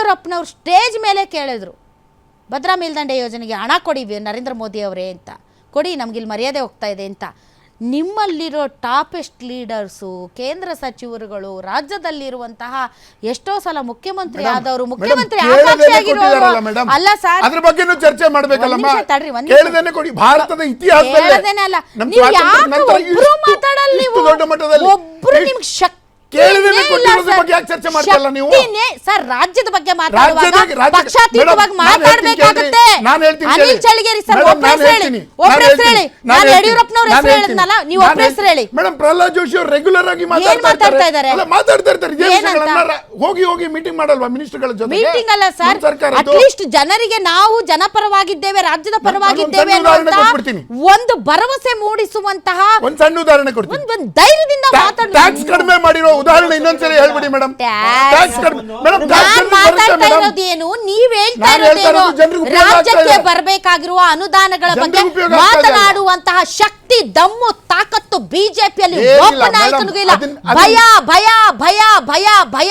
ಯಡಿಯೂರಪ್ಪನವ್ರು ಸ್ಟೇಜ್ ಮೇಲೆ ಕೇಳಿದ್ರು ಭದ್ರಾ ಮೇಲ್ದಂಡೆ ಯೋಜನೆಗೆ ಹಣ ಕೊಡಿವಿ ನರೇಂದ್ರ ಮೋದಿ ಅವರೇ ಅಂತ. ಕೊಡಿ ನಮಗಿಲ್ಲಿ ಮರ್ಯಾದೆ ಹೋಗ್ತಾ ಇದೆ ಅಂತ. ನಿಮ್ಮಲ್ಲಿರೋ ಟಾಪೆಸ್ಟ್ ಲೀಡರ್ಸು ಕೇಂದ್ರ ಸಚಿವರುಗಳು ರಾಜ್ಯದಲ್ಲಿರುವಂತಹ ಎಷ್ಟೋ ಸಲ ಮುಖ್ಯಮಂತ್ರಿ ಆದವರು ಮುಖ್ಯಮಂತ್ರಿ. ಅಲ್ಲ ಸರ್. ಅದ್ರ ಬಗ್ಗೆನೂ ಚರ್ಚೆ ಮಾಡ್ಬೇಕಲ್ಲಮ್ಮ ಒಂದ್ ತಡ್ರಿ, ಒಂದ್ ಕೊಡಿ ಭಾರತದ ಕೇಳದೇನೆ ಅಲ್ಲ. ನೀವು ಯಾಕೆ ಒಬ್ರು ಮಾತಾಡಲ್ಲ ನೀವು? ಒಬ್ರು ನಿಮ್ಗೆ ಶಕ್ತಿ ಕೊಟ್ಟಿರೋದ್ರ ಬಗ್ಗೆ ಯಾಕೆ ಚರ್ಚೆ ಮಾಡ್ತಿಲ್ಲ ನೀವು? ಸರ್ ರಾಜ್ಯದ ಬಗ್ಗೆ ಮಾತಾಡುವಾಗ ಪಕ್ಷಾತೀತವಾಗಿ ನಾನ್ ಹೇಳ್ತೀನಿ ಅನಿಲ್. ಚಳಿಗೇರಿ ಸರ್ ಮೇಡಮ್, ಹೆಸರು ಹೇಳಿ. ಒಬ್ಬರ ಹೆಸರು ಹೇಳಿ. ನಾನು. ಯಡಿಯೂರಪ್ಪನವ್ರ ಹೆಸರು. ಹೇಳಿದ್ನಲ್ಲ ನೀವು ಹೆಸರು ಹೇಳಿ. ಮೇಡಮ್ ಪ್ರಹ್ಲಾದ್ ಜೋಶಿ ಅವರು ರೆಗ್ಯುಲರ್ ಆಗಿ ಮಾತಾಡ್ತಾ ಇದ್ದಾರೆ? ಅಲ್ಲ ಮಾತಾಡ್ತಾ ಇರ್ತಾರೆ. ಹೋಗಿ ಹೋಗಿ ಮೀಟಿಂಗ್ ಮಾಡಲ್ವಾ ಮಿನಿಸ್ಟರ್ಗಳ ಜೊತೆ ಮೀಟಿಂಗ್ ಅಲ್ಲ ಸರ್ ಅಟ್ಲೀಸ್ಟ್ ಜನರಿಗೆ ನಾವು ಜನಪರವಾಗಿದ್ದೇವೆ ರಾಜ್ಯದ ಪರವಾಗಿದ್ದೇವೆ ಒಂದು ಭರವಸೆ ಮೂಡಿಸುವಂತಹ ಒಂದ್ ಸಣ್ಣ ಉದಾಹರಣೆ ಕೊಡ್ತೀನಿ ಒಂದು ಧೈರ್ಯದಿಂದ ಮಾತಾಡ ಟ್ಯಾಕ್ಸ್ ಕಡಿಮೆ ಮಾಡಿರೋ ಉದಾಹರಣೆ ಇನ್ನೊಂದ್ಸರಿ ಹೇಳ್ಬಿಡಿ ಮೇಡಮ್. ಟ್ಯಾಕ್ಸ್ ಕಡಿಮೆ ಮೇಡಮ್ ನಾನ್ ಮಾತಾಡ್ತಾ ಇರೋದೇನು? ನೀವ್ ಹೇಳ್ತಾ ಇರೋದೇನು? ರಾಜ್ಯಕ್ಕೆ ಬರಬೇಕಾಗಿರುವ ಅನುದಾನಗಳ ಬಗ್ಗೆ. ಮಾತನಾಡುವಂತಹ ಶಕ್ತಿ ದಮ್ಮು ತಾಕತ್ತು ಬಿಜೆಪಿಯಲ್ಲಿ ಒಬ್ಬ ನಾಯಕನಿಗೂ ಇಲ್ಲ. ಭಯ ಭಯ ಭಯ ಭಯ ಭಯ